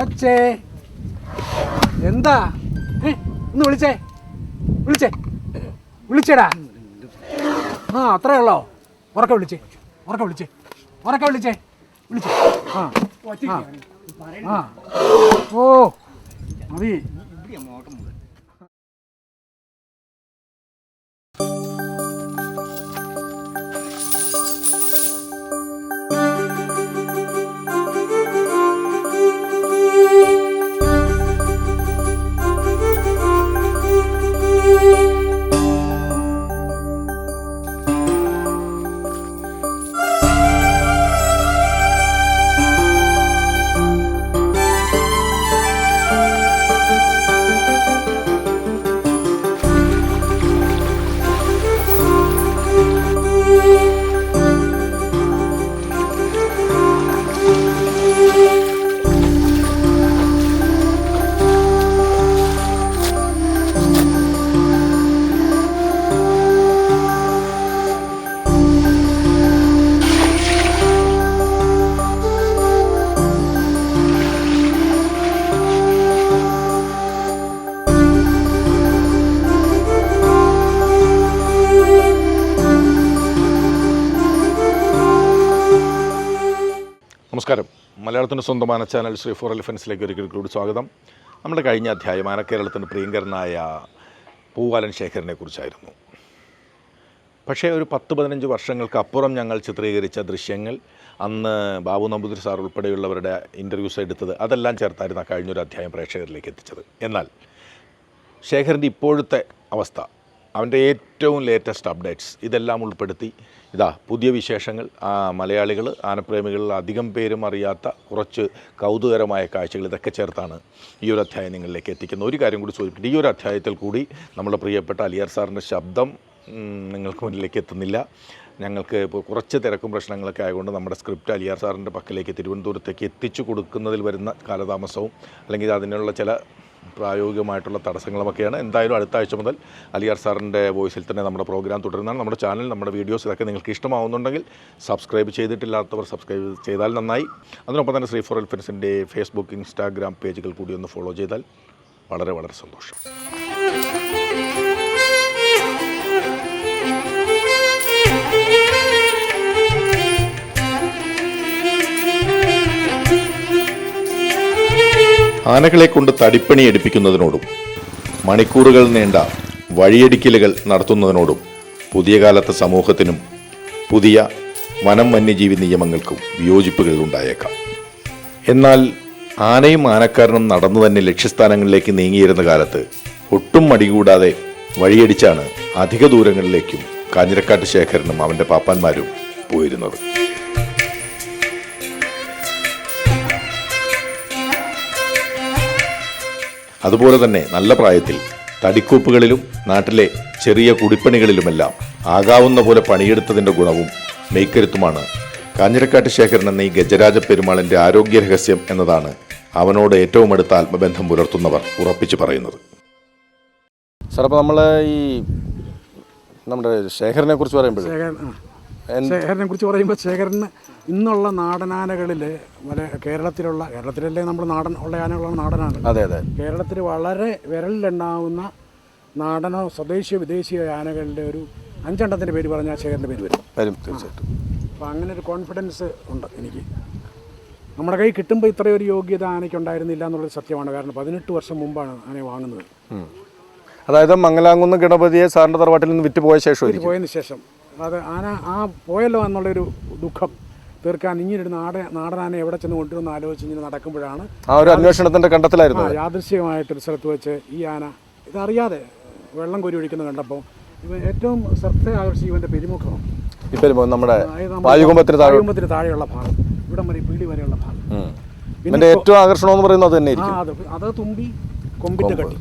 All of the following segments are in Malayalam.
കൊച്ചേ എന്താ? ഒന്ന് വിളിച്ചേ. വിളിച്ചേ. വിളിച്ചേടാ. ആ അത്രേ ഉള്ളോ? ഉറക്കെ വിളിച്ചേ. ഉറക്കെ വിളിച്ചേ. ഉറക്കെ വിളിച്ചേ. വിളിച്ചേ. ആ. ആ. ഓ മതി. മലയാളത്തിന്റെ സ്വന്തമാന ചാനൽ ശ്രീ ഫോർ എലിഫൻസിലേക്ക് ഒരിക്കൽ കൂടി സ്വാഗതം. നമ്മുടെ കഴിഞ്ഞ അധ്യായം ആനക്കേരളത്തിന്റെ പ്രിയങ്കരനായ പൂവാലൻ ശേഖരനെ കുറിച്ചായിരുന്നു. പക്ഷേ ഒരു പത്ത് പതിനഞ്ച് വർഷങ്ങൾക്ക് അപ്പുറം ഞങ്ങൾ ചിത്രീകരിച്ച ദൃശ്യങ്ങൾ അന്ന് ബാബു നമ്പൂതിരി സാർ ഉൾപ്പെടെയുള്ളവരുടെ ഇന്റർവ്യൂസ് എടുത്തത് അതെല്ലാം ചേർത്തായിരുന്നു കഴിഞ്ഞൊരു അധ്യായം പ്രേക്ഷകരിലേക്ക് എത്തിച്ചത്. എന്നാൽ ശേഖരന്റെ ഇപ്പോഴത്തെ അവസ്ഥ അവന്റെ ഏറ്റവും ലേറ്റസ്റ്റ് അപ്ഡേറ്റ്സ് ഇതെല്ലാം ഉൾപ്പെടുത്തി. ഇതാ പുതിയ വിശേഷങ്ങൾ. മലയാളികൾ ആനപ്രേമികളിൽ അധികം പേരും അറിയാത്ത കുറച്ച് കൗതുകരമായ കാഴ്ചകൾ ഇതൊക്കെ ചേർത്താണ് ഈ ഒരു അധ്യായം നിങ്ങളിലേക്ക് എത്തിക്കുന്നത്. ഒരു കാര്യം കൂടി സൂചിപ്പിക്കുന്നത് ഈ ഒരു അധ്യായത്തിൽ കൂടി നമ്മുടെ പ്രിയപ്പെട്ട അലിയാർ സാറിന്റെ ശബ്ദം നിങ്ങൾക്ക് മുന്നിലേക്ക് എത്തുന്നില്ല. ഞങ്ങൾക്ക് ഇപ്പോൾ കുറച്ച് തിരക്കും പ്രശ്നങ്ങളൊക്കെ ആയതുകൊണ്ട് നമ്മുടെ സ്ക്രിപ്റ്റ് അലിയാർ സാറിന്റെ പക്കലേക്ക് തിരുവനന്തപുരത്തേക്ക് എത്തിച്ചു കൊടുക്കുന്നതിൽ വരുന്ന കാലതാമസവും അല്ലെങ്കിൽ അതിനുള്ള ചില പ്രായോഗികമായിട്ടുള്ള തടസ്സങ്ങളുമൊക്കെയാണ് എന്തായാലും അടുത്ത ആഴ്ച മുതൽ അലിയാർ സാറിന്റെ വോയിസിൽ തന്നെ നമ്മുടെ പ്രോഗ്രാം തുടരുന്നതാണ്. നമ്മുടെ ചാനൽ നമ്മുടെ വീഡിയോസ് ഇതൊക്കെ നിങ്ങൾക്ക് ഇഷ്ടമാവുന്നുണ്ടെങ്കിൽ സബ്സ്ക്രൈബ് ചെയ്തിട്ടില്ലാത്തവർ സബ്സ്ക്രൈബ് ചെയ്താൽ നന്നായി. അതിനൊപ്പം തന്നെ ശ്രീ ഫോർ എൽഫൻസിന്റെ ഫേസ്ബുക്ക് ഇൻസ്റ്റാഗ്രാം പേജുകൾ കൂടി ഒന്ന് ഫോളോ ചെയ്താൽ വളരെ വളരെ സന്തോഷം. ആനകളെ കൊണ്ട് തടിപ്പണി എടുപ്പിക്കുന്നതിനോടും മണിക്കൂറുകൾ നീണ്ട വഴിയടിക്കലുകൾ നടത്തുന്നതിനോടും പുതിയ കാലത്തെ സമൂഹത്തിനും പുതിയ വനം വന്യജീവി നിയമങ്ങൾക്കും വിയോജിപ്പുകൾ ഉണ്ടായേക്കാം. എന്നാൽ ആനയും ആനക്കാരനും നടന്നു തന്നെ ലക്ഷ്യസ്ഥാനങ്ങളിലേക്ക് നീങ്ങിയിരുന്ന കാലത്ത് ഒട്ടും മടികൂടാതെ വഴിയടിച്ചാണ് അധിക ദൂരങ്ങളിലേക്കും കാഞ്ഞിരക്കാട്ട് ശേഖരനും അവന്റെ പാപ്പാന്മാരും പോയിരുന്നത്. അതുപോലെ തന്നെ നല്ല പ്രായത്തിൽ തടിക്കൂപ്പുകളിലും നാട്ടിലെ ചെറിയ കുടിപ്പണികളിലുമെല്ലാം ആകാവുന്ന പോലെ പണിയെടുത്തതിന്റെ ഗുണവും മെയ്ക്കരുത്തുമാണ് കാഞ്ഞിരക്കാട്ട് ശേഖരൻ എന്ന ഈ ഗജരാജ പെരുമാളിന്റെ ആരോഗ്യ രഹസ്യം എന്നതാണ് അവനോട് ഏറ്റവും അടുത്ത ആത്മബന്ധം പുലർത്തുന്നവർ ഉറപ്പിച്ചു പറയുന്നത് സാർ അപ്പോൾ നമ്മൾ ഈ നമ്മുടെ ശേഖരനെ കുറിച്ച് പറയുമ്പോൾ ആ. ശേഖരനെ കുറിച്ച് പറയുമ്പോൾ ശേഖരന് ഇന്നുള്ള നാടനാനകളിൽ കേരളത്തിലുള്ള കേരളത്തിലല്ലേ നമ്മൾ നാടൻ ഉള്ള ആനകളാണ് നാടനാണ്. അതെ അതെ. കേരളത്തിൽ വളരെ വിരലിലുണ്ടാവുന്ന നാടനോ സ്വദേശിയ വിദേശിയോ ആനകളുടെ ഒരു അഞ്ചെണ്ണത്തിന്റെ പേര് പറഞ്ഞാൽ ശേഖരന്റെ പേര് വരും. വരും തീർച്ചയായിട്ടും. അപ്പോൾ അങ്ങനെ ഒരു കോൺഫിഡൻസ് ഉണ്ട് എനിക്ക്. നമ്മുടെ കയ്യിൽ കിട്ടുമ്പോൾ ഇത്രയും ഒരു യോഗ്യത ആനയ്ക്ക് ഉണ്ടായിരുന്നില്ല എന്നുള്ളത് സത്യമാണ്. കാരണം പതിനെട്ട് വർഷം മുമ്പാണ് ആനയെ വാങ്ങുന്നത്. അതായത് മംഗലാംകുന്ന് ഗണപതിയെ സാറിന്റെ തറവാട്ടിൽ നിന്ന് വിറ്റ് പോയ ശേഷം പോയതിന് ശേഷം. അത് ആന ആ പോയല്ലോ എന്നുള്ളൊരു ദുഃഖം തീർക്കാൻ ഇങ്ങനൊരു നാട നാടനാനെ എവിടെ ചെന്ന് കൊണ്ടുവന്ന് ആലോചിച്ച് ഇങ്ങനെ നടക്കുമ്പോഴാണ് ആ ഒരു അന്വേഷണത്തിന്റെ കണ്ടെത്തലായിരുന്നു. യാദൃശ്യമായിട്ടൊരു സ്ഥലത്ത് വെച്ച് ഈ ആന ഇതറിയാതെ വെള്ളം കോരി ഒഴിക്കുന്നത് കണ്ടപ്പോൾ ഇവ ഏറ്റവും ശ്രദ്ധ ആകർഷിക്കും ഇവന്റെ പെരുമുഖമാണ് ഇപ്പൊ വരുമ്പോ നമ്മുടെ താഴെ താഴെയുള്ള ഭാഗം. ഇവിടം വരെ പീടി വരെയുള്ള ഭാഗം. ഏറ്റവും ആകർഷണം എന്ന് പറയുന്നത് അത് തന്നെ അത് തുമ്പി കൊമ്പിന്റെ കട്ടി.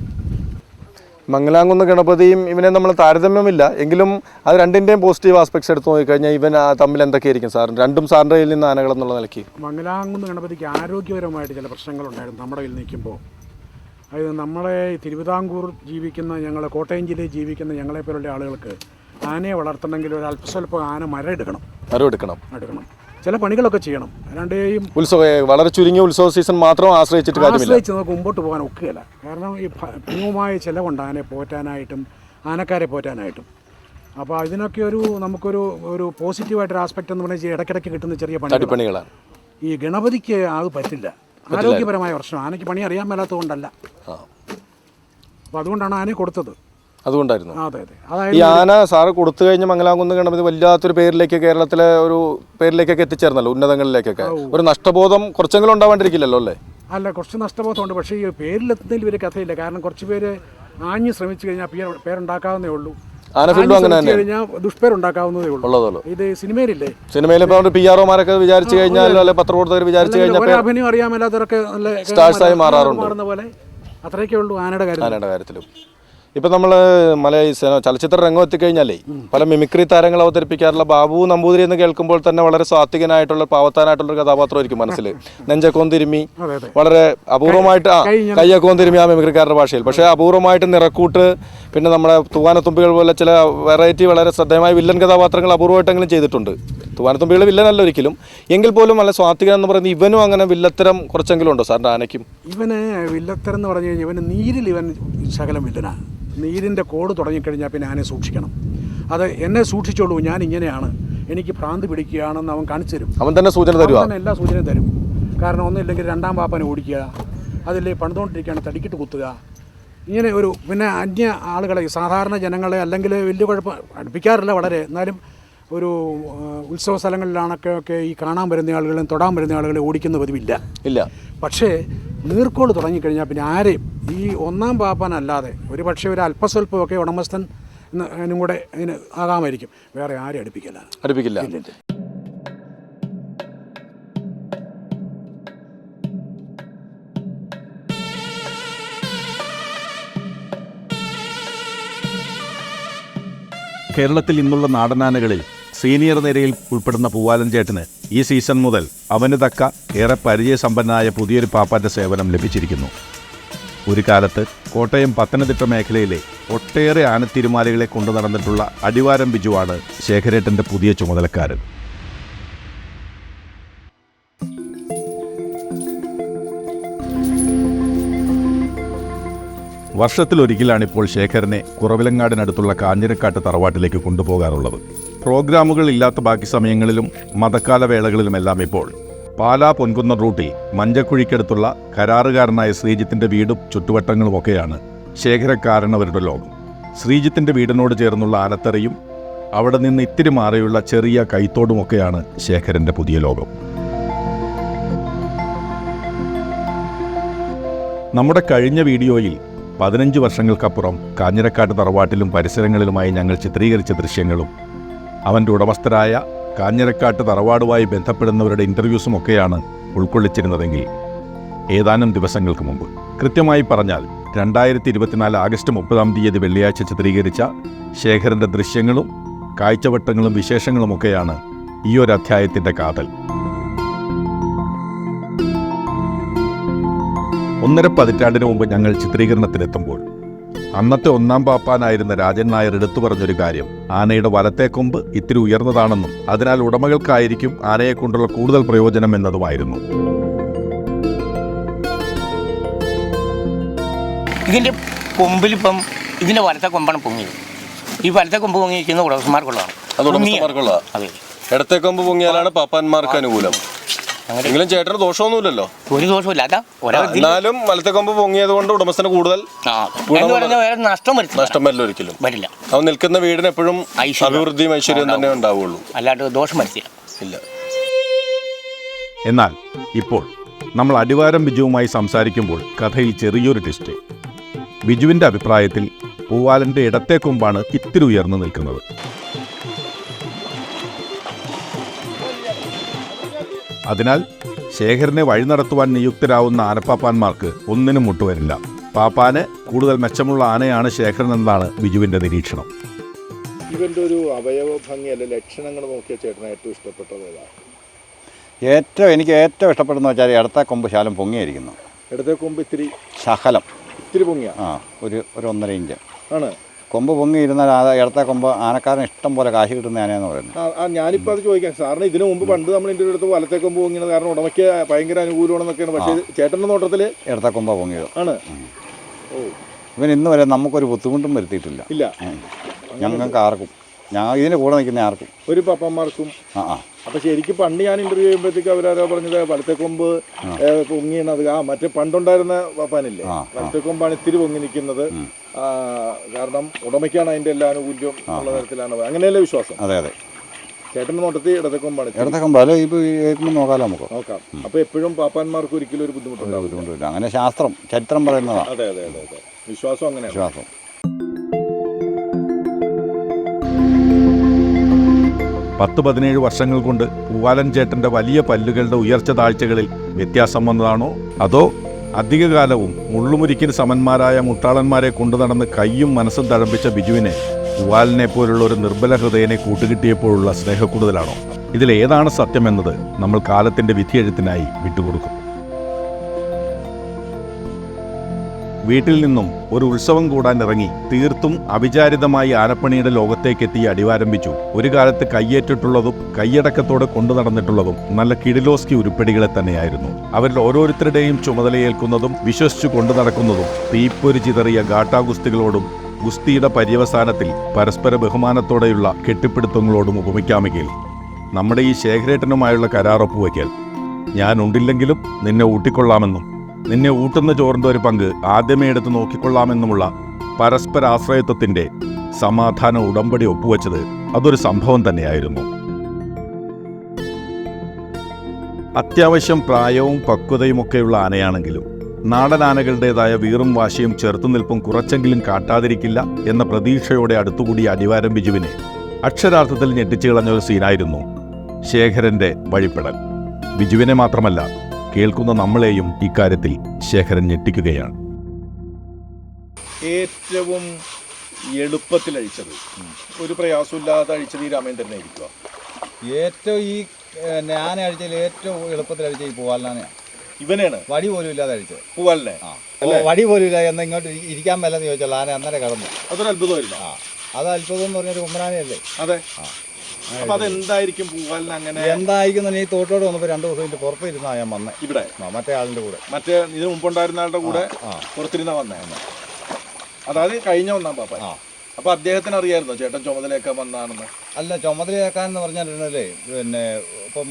മംഗലാംകുന്ന് ഗണപതിയും ഇവനെ നമ്മൾ താരതമ്യമില്ല. എങ്കിലും അത് രണ്ടിന്റെയും പോസിറ്റീവ് ആസ്പെക്ട്സ് എടുത്ത് നോക്കിക്കഴിഞ്ഞാൽ ഇവൻ തമ്മിൽ എന്തൊക്കെയായിരിക്കും സാർ? രണ്ടും സാറിന്റെ കയ്യിൽ നിന്ന് ആനകൾ എന്നുള്ള നിലയ്ക്ക്. മംഗലാംകുന്ന് ഗണപതിക്ക് ആരോഗ്യപരമായിട്ട് ചില പ്രശ്നങ്ങളുണ്ടായിരുന്നു നമ്മുടെ കയ്യിൽ നിൽക്കുമ്പോൾ. അതായത് നമ്മളെ തിരുവിതാംകൂർ ജീവിക്കുന്ന ഞങ്ങൾ കോട്ടയം ജില്ലയിൽ ജീവിക്കുന്ന ഞങ്ങളെപ്പോലുള്ള ആളുകൾക്ക് ആനയെ വളർത്തണമെങ്കിൽ ഒരു അല്പസ്വല്പം ആന മരം എടുക്കണം. മരം എടുക്കണം. എടുക്കണം. ചില പണികളൊക്കെ ചെയ്യണം. അല്ലാണ്ട് ഈ ഉത്സവ വളരെ ചുരുങ്ങിയ ഉത്സവ സീസൺ മാത്രം ആശ്രയിച്ചിട്ട് കാര്യമില്ല. ആശ്രയിച്ച് നമുക്ക് മുമ്പോട്ട് പോകാൻ ഒക്കുകയില്ല കാരണം ഈ ഭീമമായ ചിലവുണ്ട് ആനയെ പോറ്റാനായിട്ടും ആനക്കാരെ പോറ്റാനായിട്ടും. അപ്പോൾ ഇതിനൊക്കെ ഒരു നമുക്കൊരു ഒരു പോസിറ്റീവായിട്ടൊരു ആസ്പെക്റ്റ് എന്ന് പറഞ്ഞാൽ ഇടയ്ക്കിടയ്ക്ക് കിട്ടുന്ന ചെറിയ പണികൾ ഈ ഗണപതിക്ക് അത് പറ്റില്ല. ആരോഗ്യപരമായ പ്രശ്നം. ആനയ്ക്ക് പണി അറിയാൻ മേലാത്തതുകൊണ്ടല്ല. അപ്പോൾ അതുകൊണ്ടാണ് ആനയെ കൊടുത്തത്. അതുകൊണ്ടായിരുന്നു. അതെ ഈ ആന സാറ് കൊടുത്തു കഴിഞ്ഞ മംഗലാംകുന്ന് ഗണപതി വല്ലാത്തൊരു പേരിലേക്ക് കേരളത്തിലെ ഒരു പേരിലേക്കൊക്കെ എത്തിച്ചേർന്നല്ലോ ഉന്നതങ്ങളിലേക്കൊക്കെ. ഒരു നഷ്ടബോധം കുറച്ചെങ്കിലും ഉണ്ടാവാണ്ടിരിക്കില്ലല്ലോ അല്ലേ? അല്ല കുറച്ച് നഷ്ടബോധമുണ്ട്. പക്ഷേ ഈ പേരിലെത്തുന്നതിൽ വലിയ കഥയില്ല. കാരണം കുറച്ച് പേര് ആഞ്ഞ് ശ്രമിച്ചു കഴിഞ്ഞാൽ പേര് പേരുണ്ടാക്കാവുന്നേ ഉള്ളൂ. കഴിഞ്ഞാൽ ദുഷ്പേരുണ്ടാക്കാവുന്നതേ ഉള്ളൂ. ഉള്ളതല്ലോ ഇത് സിനിമയിലില്ലേ? സിനിമയിൽ ഇപ്പോൾ പി ആർഒമാരൊക്കെ വിചാരിച്ചു കഴിഞ്ഞാൽ അല്ലെ പത്രപ്രവർത്തകർ വിചാരിച്ചു കഴിഞ്ഞാൽ അഭിനയം നല്ല മാറാറുണ്ട്. മാറുന്ന പോലെ അത്രയൊക്കെ ഉള്ളൂ ആനയുടെ കാര്യത്തിൽ ഇപ്പം നമ്മൾ മല ചലച്ചിത്ര രംഗം എത്തിക്കഴിഞ്ഞാലേ പല മിമിക്രി താരങ്ങൾ അവതരിപ്പിക്കാറുള്ള ബാബു നമ്പൂതിരി എന്ന് കേൾക്കുമ്പോൾ തന്നെ വളരെ സാത്വികനായിട്ടുള്ള പാവത്താനായിട്ടുള്ള ഒരു കഥാപാത്രമായിരിക്കും മനസ്സിൽ നെഞ്ചക്കോൻ തിരുമി അതെ അതെ. വളരെ അപൂർവമായിട്ട് ആ കയ്യക്കോന്തിരുമി തിരുമി ആ മിമിക്രിക്കാരുടെ ഭാഷയിൽ. പക്ഷേ അപൂർവമായിട്ട് നിറക്കൂട്ട് പിന്നെ നമ്മുടെ തൂവാനത്തുമ്പികൾ പോലെ ചില വെറൈറ്റി വളരെ ശ്രദ്ധേയമായ വില്ലൻ കഥാപാത്രങ്ങൾ അപൂർവമായിട്ടെങ്കിലും ചെയ്തിട്ടുണ്ട്. തൂവാനത്തുമ്പികൾ വില്ലനല്ല ഒരിക്കലും. എങ്കിൽ പോലും നല്ല സ്വാത്തികൻ എന്ന് പറയുന്നത് ഇവനും അങ്ങനെ വില്ലത്തരം കുറച്ചെങ്കിലും ഉണ്ടോ? സാറിന്റെ ആനയ്ക്കും. ഇവന് വില്ലത്തരം എന്ന് പറഞ്ഞു കഴിഞ്ഞാൽ ഇവന് നീരിൽ ഇവൻ ശകലം വില്ലനാണ് നീരിന്റെ കോട് തുടങ്ങിക്കഴിഞ്ഞാൽ പിന്നെ ആനെ സൂക്ഷിക്കണം. അത് എന്നെ സൂക്ഷിച്ചോളൂ ഞാൻ ഇങ്ങനെയാണ്. എനിക്ക് ഭ്രാന്ത് പിടിക്കുകയാണെന്ന് അവൻ കാണിച്ചു തരും. അവൻ തന്നെ സൂചന അവൻ എല്ലാ സൂചനയും തരും. കാരണം ഒന്നില്ലെങ്കിൽ രണ്ടാം പാപ്പനെ ഓടിക്കുക അതിൽ പണിതുകൊണ്ടിരിക്കുകയാണ് തടിക്കിട്ട് കുത്തുക. ഇങ്ങനെ ഒരു പിന്നെ അന്യ ആളുകളെ സാധാരണ ജനങ്ങളെ അല്ലെങ്കിൽ വലിയ കുഴപ്പം അടുപ്പിക്കാറില്ല വളരെ. എന്നാലും ഒരു ഉത്സവ സ്ഥലങ്ങളിലാണൊക്കെ ഒക്കെ ഈ കാണാൻ വരുന്ന ആളുകളെയും തൊടാൻ വരുന്ന ആളുകളെ ഓടിക്കുന്ന പതിവില്ല. ഇല്ല. പക്ഷേ നീർക്കോൾ തുടങ്ങിക്കഴിഞ്ഞാൽ പിന്നെ ആരെയും ഈ ഒന്നാം പാപ്പനല്ലാതെ ഒരു പക്ഷേ ഒരു അല്പസ്വല്പമൊക്കെ ഉടമസ്ഥൻ കൂടെ ഇതിന് ആകാമായിരിക്കും. വേറെ ആരെയും അടുപ്പിക്കില്ല. അടുപ്പിക്കില്ല. കേരളത്തിൽ ഇന്നുള്ള നാടനാനകളിൽ സീനിയർ നിരയിൽ ഉൾപ്പെടുന്ന പൂവാലൻ ചേട്ടന് ഈ സീസൺ മുതൽ അവന് തക്ക ഏറെ പരിചയസമ്പന്നനായ പുതിയൊരു പാപ്പാന്റെ സേവനം ലഭിച്ചിരിക്കുന്നു. ഒരു കാലത്ത് കോട്ടയം പത്തനംതിട്ട മേഖലയിലെ ഒട്ടേറെ ആനത്തിരുമാലികളെ കൊണ്ടു നടന്നിട്ടുള്ള അടിവാരം ബിജുവാണ് ശേഖരേട്ടന്റെ പുതിയ ചുമതലക്കാരൻ. വർഷത്തിലൊരിക്കലാണ് ഇപ്പോൾ ശേഖരനെ കുറവിലങ്ങാടിനടുത്തുള്ള കാഞ്ഞിരക്കാട്ട് തറവാട്ടിലേക്ക് കൊണ്ടുപോകാറുള്ളത്. പ്രോഗ്രാമുകൾ ഇല്ലാത്ത ബാക്കി സമയങ്ങളിലും മതക്കാല വേളകളിലുമെല്ലാം ഇപ്പോൾ പാലാ പൊൻകുന്ന റൂട്ടിൽ മഞ്ചക്കുഴിക്കടുത്തുള്ള കരാറുകാരനായ ശ്രീജിത്തിന്റെ വീടും ചുറ്റുവട്ടങ്ങളുമൊക്കെയാണ് ശേഖരക്കാരനവരുടെ ലോകം. ശ്രീജിത്തിന്റെ വീടിനോട് ചേർന്നുള്ള ആലത്തറയും അവിടെ നിന്ന് ഇത്തിരി മാറിയുള്ള ചെറിയ കൈത്തോടുമൊക്കെയാണ് ശേഖരന്റെ പുതിയ ലോകം. നമ്മുടെ കഴിഞ്ഞ വീഡിയോയിൽ പതിനഞ്ച് വർഷങ്ങൾക്കപ്പുറം കാഞ്ഞിരക്കാട്ട് തറവാട്ടിലും പരിസരങ്ങളിലുമായി ഞങ്ങൾ ചിത്രീകരിച്ച ദൃശ്യങ്ങളും അവന്റെ ഉടമസ്ഥരായ കാഞ്ഞിരക്കാട്ട് തറവാടുമായി ബന്ധപ്പെടുന്നവരുടെ ഇന്റർവ്യൂസും ഒക്കെയാണ് ഉൾക്കൊള്ളിച്ചിരുന്നതെങ്കിൽ ഏതാനും ദിവസങ്ങൾക്ക് മുമ്പ്. കൃത്യമായി പറഞ്ഞാൽ രണ്ടായിരത്തി ഇരുപത്തിനാല് ആഗസ്റ്റ് മുപ്പതാം തീയതി വെള്ളിയാഴ്ച ചിത്രീകരിച്ച ശേഖരന്റെ ദൃശ്യങ്ങളും കാഴ്ചവട്ടങ്ങളും വിശേഷങ്ങളുമൊക്കെയാണ് ഈ ഒരു അധ്യായത്തിന്റെ കാതൽ. ഒന്നര പതിറ്റാണ്ടിന് മുമ്പ് ഞങ്ങൾ ചിത്രീകരണത്തിലെത്തുമ്പോൾ അന്നത്തെ ഒന്നാം പാപ്പാനായിരുന്ന രാജൻ നായർ എടുത്തു പറഞ്ഞൊരു കാര്യം ആനയുടെ വലത്തെ കൊമ്പ് ഇത്തിരി ഉയർന്നതാണെന്നും അതിനാൽ ഉടമകൾക്കായിരിക്കും ആനയെക്കൊണ്ടുള്ള കൂടുതൽ പ്രയോജനം എന്നതുമായിരുന്നു. ഇതിന്റെ കൊമ്പിലിപ്പം ഇതിന്റെ വലത്തെ കൊമ്പാണ് പൊങ്ങിയത്. ഈ വലത്തെ കൊമ്പ് പൊങ്ങിയിരിക്കുന്ന ഉടമസ്ഥന്മാർക്കുള്ളതാണ്. അത് ഉടമസ്ഥന്മാർക്കുള്ളതാ? അതെ. ഇടത്തെ കൊമ്പ് പൊങ്ങിയാലാണ് പാപ്പാന്മാർക്ക് അനുകൂലം. അങ്ങനെ എങ്കിലും ചേട്ടന് ദോഷമൊന്നുമില്ലല്ലോ. ഒരു ദോഷമില്ല അതാ ഒരാ എന്നാലും മലത്തക്കൊമ്പ് കൊമ്പ് പൊങ്ങിയത് കൊണ്ട് ഉടമസ്ഥന് കൂടുതൽ ആ എന്ന് പറഞ്ഞാൽ വേറെ നഷ്ടം വരുത്തില്ല നഷ്ടം വരില്ല ഒരിക്കലും. വരില്ല. അവൻ നിൽക്കുന്ന വീടിന് എപ്പോഴും ഐശ്വര്യം. അഭിവൃദ്ധിയും ഐശ്വര്യവും തന്നെ ഉണ്ടാവുള്ളൂ. അല്ലാണ്ട് ദോഷം വരുത്തില്ല ഇല്ല. എന്നാൽ ഇപ്പോൾ നമ്മൾ അടിവാരം ബിജുവുമായി സംസാരിക്കുമ്പോൾ കഥയിൽ ചെറിയൊരു ട്വിസ്റ്റ് ബിജുവിന്റെ അഭിപ്രായത്തിൽ പൂവാലന്റെ ഇടത്തെ കൊമ്പാണ് ഇത്തിരി ഉയർന്നു നിൽക്കുന്നത്. അതിനാൽ ശേഖരനെ വഴി നടത്തുവാൻ നിയുക്തരാവുന്ന ആനപ്പാപ്പാന്മാർക്ക് ഒന്നിനും മുട്ടുവരില്ല. പാപ്പാന് കൂടുതൽ മെച്ചമുള്ള ആനയാണ് ശേഖരൻ എന്നാണ് ബിജുവിന്റെ നിരീക്ഷണം. ഇവന്റെ ഒരു അവയവ ഭംഗി അല്ലെ ലക്ഷണങ്ങൾ നോക്കിയ ചേട്ടന് ഏറ്റവും ഇഷ്ടപ്പെട്ടത് ഏറ്റവും എനിക്ക് ഏറ്റവും ഇഷ്ടപ്പെടുന്ന വെച്ചാൽ ഇടത്തെ കൊമ്പ് ശാലം പൊങ്ങിയിരിക്കുന്നു. ഇടത്തെ കൊമ്പ് ഇത്തിരി ശകലം. ഇത്തിരി പൊങ്ങിയ? ആ ഒരു ഒരു ഒന്നര ഇഞ്ച്. ആണ്. കൊമ്പ് പൊങ്ങി ഇരുന്നാൽ ആ ഇടത്തെ കൊമ്പ് ആനക്കാരന് ഇഷ്ടം പോലെ കാശ് കിട്ടുന്ന ആനയെന്ന് പറയുന്നത്. ആ, ഞാനിപ്പോൾ അത് ചോദിക്കാം. സാറിന് ഇതിനു മുമ്പ് പണ്ട് നമ്മൾ എന്റെ അടുത്ത് വലത്തെ കൊമ്പ് പൊങ്ങിയത് കാരണം ഉടമയ്ക്ക് ഭയങ്കര അനുകൂലമാണെന്നൊക്കെയാണ്. പക്ഷേ ചേട്ടന്റെ നോട്ടത്തിൽ ഇടത്തെ കൊമ്പ പൊങ്ങിയത്. ആണ്. ഇവൻ ഇന്ന് വരെ നമുക്കൊരു ബുദ്ധിമുട്ടും വരുത്തിയിട്ടില്ല. ഇല്ല. ഞങ്ങൾക്ക് ആർക്കും ഞങ്ങൾ ഇതിന് കൂടെ നിൽക്കുന്ന ആർക്കും. ഒരു പപ്പന്മാർക്കും ആ ആ. അപ്പൊ ശരിക്കും പണ്ട് ഞാൻ ഇന്റർവ്യൂ ചെയ്യുമ്പോഴത്തേക്ക് അവരാരോ പറഞ്ഞത് വലത്തെ കൊമ്പ് ഏ, പൊങ്ങിയാണ് അത് ആ മറ്റേ പണ്ടുണ്ടായിരുന്ന പപ്പാനില്ലേ ആ, ആ. വലത്തെ കൊമ്പാണ് ഇത്തിരി പൊങ്ങി നിൽക്കുന്നത്. കാരണം ഉടമയ്ക്കാണ് അതിന്റെ എല്ലാ ആനുകൂല്യം ഉള്ള തരത്തിലാണ്. അങ്ങനെയല്ലേ വിശ്വാസം? അതെ അതെ. ചേട്ടന്റെ നോട്ടത്തിൽ ഇടത്തെ കൊമ്പാണ് ഇത്തിരി. ഇടത്തെ കൊമ്പ്. ഇപ്പോൾ കേൾക്കുമ്പോൾ നമുക്ക്. നോക്കാം. അപ്പൊ എപ്പോഴും പാപ്പാന്മാർക്ക് ഒരിക്കലും ഒരു ബുദ്ധിമുട്ടുണ്ടാവും ബുദ്ധിമുട്ടില്ല. അങ്ങനെ ശാസ്ത്രം ചരിത്രം പറയുന്നതാണ്. അതെ അതെ അതെ അതെ. വിശ്വാസം അങ്ങനെയാണ്. വിശ്വാസം. പത്ത് പതിനേഴ് വർഷങ്ങൾ കൊണ്ട് പൂവാലൻ ചേട്ടന്റെ വലിയ പല്ലുകളുടെ ഉയർച്ച താഴ്ചകളിൽ വ്യത്യാസം വന്നതാണോ? അതോ അധികകാലവും മുള്ളുമുരിക്കിന് സമന്മാരായ മുട്ടാളന്മാരെ കൊണ്ടു നടന്ന് കയ്യും മനസ്സും തഴമ്പിച്ച ബിജുവിനെ പൂവാലിനെ പോലുള്ള ഒരു നിർബല ഹൃദയനെ കൂട്ടുകിട്ടിയപ്പോഴുള്ള സ്നേഹക്കൂടുതലാണോ? ഇതിലേതാണ് സത്യമെന്നത് നമ്മൾ കാലത്തിന്റെ വിധിയെഴുത്തിനായി വിട്ടുകൊടുക്കും. വീട്ടിൽ നിന്നും ഒരു ഉത്സവം കൂടാൻ ഇറങ്ങി തീർത്തും അവിചാരിതമായി ആനപ്പണിയുടെ ലോകത്തേക്കെത്തി അടിവാരംഭിച്ചു. ഒരു കാലത്ത് കയ്യേറ്റിട്ടുള്ളതും കൈയടക്കത്തോടെ കൊണ്ടു നടന്നിട്ടുള്ളതും നല്ല കിടിലോസ്കി ഉരുപ്പടികളെ തന്നെയായിരുന്നു. അവരിൽ ഓരോരുത്തരുടെയും ചുമതലയേൽക്കുന്നതും വിശ്വസിച്ചു കൊണ്ടു നടക്കുന്നതും തീപ്പൊരി ചിതറിയ ഗാട്ടാഗുസ്തികളോടും ഗുസ്തിയുടെ പര്യവസാനത്തിൽ പരസ്പര ബഹുമാനത്തോടെയുള്ള കെട്ടിപ്പിടുത്തങ്ങളോടും ഉപമിക്കാമെങ്കിൽ നമ്മുടെ ഈ ശേഖരേട്ടനുമായുള്ള കരാർ ഒപ്പുവയ്ക്കൽ ഞാൻ ഉണ്ടില്ലെങ്കിലും നിന്നെ ഊട്ടിക്കൊള്ളാമെന്നും നിന്നെ ഊട്ടുന്ന ചോറിന്റെ ഒരു പങ്ക് ആദ്യമേ എടുത്ത് നോക്കിക്കൊള്ളാമെന്നുമുള്ള പരസ്പര ആശ്രയത്വത്തിന്റെ സമാധാന ഉടമ്പടി ഒപ്പുവെച്ചത് അതൊരു സംഭവം തന്നെയായിരുന്നു. അത്യാവശ്യം പ്രായവും പക്വതയുമൊക്കെയുള്ള ആനയാണെങ്കിലും നാടൻ ആനകളുടേതായ വീറും വാശിയും ചെറുത്തുനിൽപ്പും കുറച്ചെങ്കിലും കാട്ടാതിരിക്കില്ല എന്ന പ്രതീക്ഷയോടെ അടുത്തുകൂടി അടിവാരം ബിജുവിനെ അക്ഷരാർത്ഥത്തിൽ ഞെട്ടിച്ചു കളഞ്ഞ ഒരു സീനായിരുന്നു ശേഖരന്റെ വഴിപ്പെടൽ. ബിജുവിനെ മാത്രമല്ല കേൾക്കുന്ന നമ്മളെയും ഇക്കാര്യത്തിൽ ശേഖരൻ ഞെട്ടിക്കുകയാണ്. ഏറ്റവും എളുപ്പത്തിൽ അഴിച്ചത്. ഒരു പ്രയാസമില്ലാതെ അഴിച്ചത് ഈ രാമേന്ദ്രനെ ആയിരിക്കുക ഏറ്റവും ഈ ഞാൻ അഴിച്ചതിൽ ഏറ്റവും എളുപ്പത്തിൽ അഴിച്ച ഈ പൂവാലിനാനെയാണ് ഇവനെയാണ്? വടി പോലും ഇല്ലാതെ അഴിച്ചത്. പൂവാലിനെ? ആ. വടി പോലും ഇല്ല എന്ന് ഇങ്ങോട്ട് ഇരിക്കാൻ മേലെന്ന് ചോദിച്ചാൽ ആന അന്നേരം കടന്നു. അതൊരു അത്ഭുതമായിരുന്നു ആ. അത് അത്ഭുതം എന്ന് പറഞ്ഞൊരു കുമ്പനാനയല്ലേ അതെ. അപ്പൊ അതെന്തായിരിക്കും പൂവാലിന് അങ്ങനെ? എന്തായിരിക്കുന്നു ഈ തോട്ടോട് വന്നപ്പോൾ രണ്ട് ദിവസം ഇതിന്റെ പുറത്ത് ഇരുന്നാ ഞാൻ വന്നേ. ഇവിടെ? മറ്റേ ആളിന്റെ കൂടെ. മറ്റേ ഇതിനു മുമ്പുണ്ടായിരുന്ന ആളുടെ കൂടെ പുറത്തിരുന്ന വന്നേ. അതായത് കഴിഞ്ഞ ഒന്നാം പാപ്പ. അപ്പൊ അദ്ദേഹത്തിന് അറിയായിരുന്നോ ചേട്ടൻ ചുമതലയൊക്കെ വന്നാണെന്ന് അല്ല ചുമതലയേക്കാൻ എന്ന് പറഞ്ഞാലേ പിന്നെ ഇപ്പം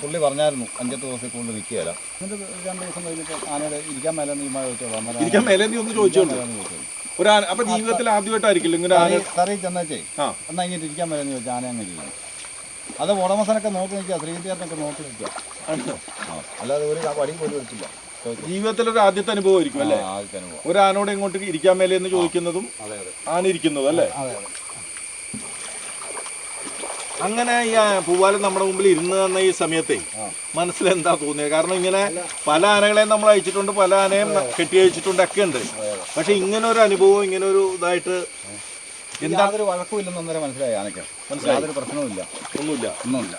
പുള്ളി പറഞ്ഞായിരുന്നു അഞ്ചെട്ട് ദിവസത്തിൽ കൂടുതൽ നിൽക്കുകയില്ല. എന്നിട്ട് രണ്ട് ദിവസം കഴിഞ്ഞപ്പോൾ ആനയുടെ ഇരിക്കാൻ മേലെ നീ ചോദിച്ചോളാം ഇരിക്കാൻ മേലെ നീ ഒന്ന് ചോദിച്ചോളൂ. ഒരു ആന അപ്പൊ ജീവിതത്തിൽ ആദ്യമായിട്ടായിരിക്കില്ല ഇങ്ങനെ ആന തറയിൽ ചെന്നേച്ചേ ആ. എന്നാ ഇങ്ങനെ ഇരിക്കാൻ ചോദിച്ചാൽ ആന അത് ഉടമസ്ഥനൊക്കെ നോക്കി നിൽക്കുക ശ്രീവിദ്യാർത്ഥനൊക്കെ നോക്കി നിൽക്കുക. ആ അല്ലാതെ ഒരു വടി പോലും എടുത്തില്ല. ചോദിച്ചു. ജീവിതത്തിൽ ഒരു ആദ്യത്തെ അനുഭവമായിരിക്കും അല്ലേ? ആ, ആദ്യത്തെ അനുഭവം. ഒരു ആനോട് ഇങ്ങോട്ട് ഇരിക്കാൻ മേലെ എന്ന് ചോദിക്കുന്നതും ആന ഇരിക്കുന്നതും അല്ലേ? അതെ അതെ. അങ്ങനെ ഈ പൂവാലം നമ്മുടെ മുമ്പിൽ ഇരുന്ന് തന്ന ഈ സമയത്തെ മനസ്സിലെന്താ തോന്നിയത് കാരണം ഇങ്ങനെ പല ആനകളെയും നമ്മൾ അയച്ചിട്ടുണ്ട് പല ആനയും കെട്ടി അയച്ചിട്ടുണ്ട് ഒക്കെ ഉണ്ട്. പക്ഷെ ഇങ്ങനെ ഒരു അനുഭവം ഇങ്ങനെ ഒരു ഇതായിട്ട് എന്താ? യാതൊരു വഴക്കുമില്ലെന്ന് അന്നേരം മനസ്സിലായി ആനയ്ക്ക്. മനസ്സിലായി. യാതൊരു പ്രശ്നവുമില്ല. ഒന്നുമില്ല. ഒന്നുമില്ല.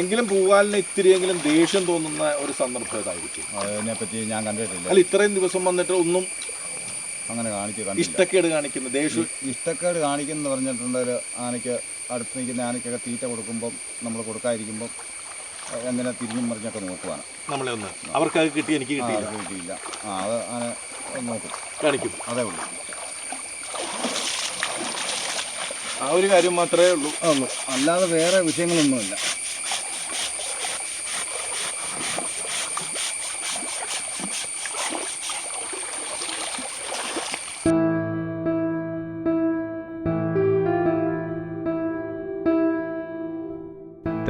എങ്കിലും പൂവാലിന് ഇത്തിരിയെങ്കിലും ദേഷ്യം തോന്നുന്ന ഒരു സന്ദർഭം ഇതായിരിക്കും. അതിനെ പറ്റി ഞാൻ കണ്ടിട്ടില്ല. അല്ല ഇത്രയും ദിവസം വന്നിട്ട് ഒന്നും അങ്ങനെ കാണിച്ചു കണ്ടില്ല. ഇഷ്ടക്കേട് കാണിക്കുന്നു. ദേഷ്യം. ഇഷ്ടക്കേട് കാണിക്കുന്നു പറഞ്ഞിട്ടുണ്ടെങ്കിൽ ആനയ്ക്ക് അടുത്ത് നിൽക്കുന്ന ആനയ്ക്കൊക്കെ തീറ്റ കൊടുക്കുമ്പം നമ്മൾ കൊടുക്കാതിരിക്കുമ്പം എങ്ങനെ തിരിഞ്ഞും മറിഞ്ഞൊക്കെ നോക്കുവാണ്. നമ്മളെ ഒന്ന് അവർക്ക് അത് കിട്ടി എനിക്ക് ആ, കിട്ടിയില്ല. അത് കിട്ടിയില്ല. ആ അത് ആന നോക്കും. കാണിക്കും. അതേ ഉള്ളൂ. ആ ഒരു കാര്യം മാത്രമേ ഉള്ളൂ. ഉള്ളൂ അല്ലാതെ വേറെ വിഷയങ്ങളൊന്നുമില്ല.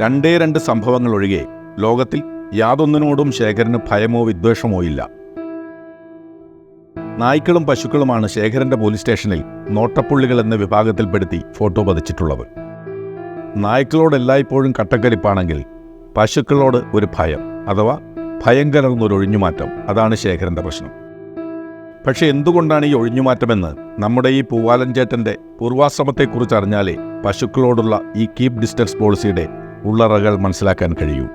രണ്ടേ രണ്ട് സംഭവങ്ങൾ ഒഴികെ ലോകത്തിൽ യാതൊന്നിനോടും ശേഖരന് ഭയമോ വിദ്വേഷമോ ഇല്ല. നായ്ക്കളും പശുക്കളുമാണ് ശേഖരന്റെ പോലീസ് സ്റ്റേഷനിൽ നോട്ടപ്പുള്ളികൾ എന്ന വിഭാഗത്തിൽപ്പെടുത്തി ഫോട്ടോ പതിച്ചിട്ടുള്ളത് നായ്ക്കളോട് എല്ലായ്പ്പോഴും കട്ടക്കരിപ്പാണെങ്കിൽ പശുക്കളോട് ഒരു ഭയം അഥവാ ഭയം കലർന്നൊരു ഒഴിഞ്ഞുമാറ്റം അതാണ് ശേഖരന്റെ പ്രശ്നം. പക്ഷെ എന്തുകൊണ്ടാണ് ഈ ഒഴിഞ്ഞുമാറ്റമെന്ന് നമ്മുടെ ഈ പൂവാലൻ ചേട്ടന്റെ പൂർവാശ്രമത്തെക്കുറിച്ച് അറിഞ്ഞാലേ പശുക്കളോടുള്ള ഈ കീപ് ഡിസ്റ്റൻസ് പോളിസിയുടെ ഉള്ളറകൾ മനസ്സിലാക്കാൻ കഴിയൂ.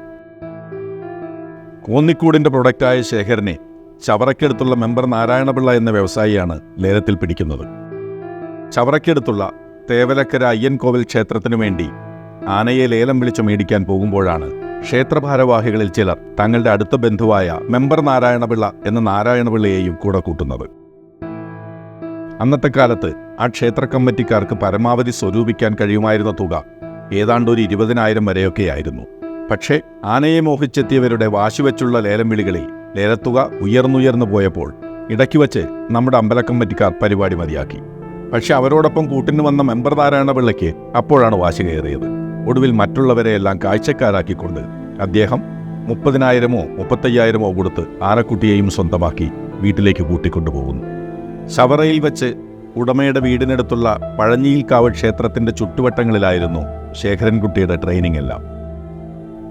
കോന്നിക്കൂടിന്റെ പ്രൊഡക്റ്റായ ശേഖരനെ ചവറയ്ക്കടുത്തുള്ള മെമ്പർ നാരായണപിള്ള എന്ന വ്യവസായിയാണ് ലേലത്തിൽ പിടിക്കുന്നത്. ചവറയ്ക്കടുത്തുള്ള തേവലക്കര അയ്യൻകോവിൽ ക്ഷേത്രത്തിനു വേണ്ടി ആനയെ ലേലം വിളിച്ചു മേടിക്കാൻ പോകുമ്പോഴാണ് ക്ഷേത്രഭാരവാഹികളിൽ ചിലർ തങ്ങളുടെ അടുത്ത ബന്ധുവായ മെമ്പർ നാരായണപിള്ള എന്ന നാരായണപിള്ളയെയും കൂടെ കൂട്ടുന്നത്. അന്നത്തെ കാലത്ത് ആ ക്ഷേത്ര കമ്മിറ്റിക്കാർക്ക് പരമാവധി സ്വരൂപിക്കാൻ കഴിയുമായിരുന്ന തുക ഏതാണ്ട് ഒരു ഇരുപതിനായിരം വരെയൊക്കെയായിരുന്നു. പക്ഷേ ആനയെ മോഹിച്ചെത്തിയവരുടെ വാശിവെച്ചുള്ള ലേലം വിളികളിൽ ലേലത്തുക ഉയർന്നുയർന്നു പോയപ്പോൾ ഇടയ്ക്ക് വച്ച് നമ്മുടെ അമ്പലക്കമ്മിറ്റിക്കാർ പരിപാടി മതിയാക്കി. പക്ഷെ അവരോടൊപ്പം കൂട്ടിന് വന്ന മെമ്പർ നാരായണ പിള്ളയ്ക്ക് അപ്പോഴാണ് വാശി കയറിയത്. ഒടുവിൽ മറ്റുള്ളവരെയെല്ലാം കാഴ്ചക്കാരാക്കിക്കൊണ്ട് അദ്ദേഹം മുപ്പതിനായിരമോ മുപ്പത്തയ്യായിരമോ കൊടുത്ത് ആനക്കുട്ടിയെയും സ്വന്തമാക്കി വീട്ടിലേക്ക് കൂട്ടിക്കൊണ്ടുപോകുന്നു. ശവറയിൽ വെച്ച് ഉടമയുടെ വീടിനടുത്തുള്ള പഴഞ്ഞിയിൽക്കാവ് ക്ഷേത്രത്തിന്റെ ചുറ്റുവട്ടങ്ങളിലായിരുന്നു ശേഖരൻകുട്ടിയുടെ ട്രെയിനിങ് എല്ലാം.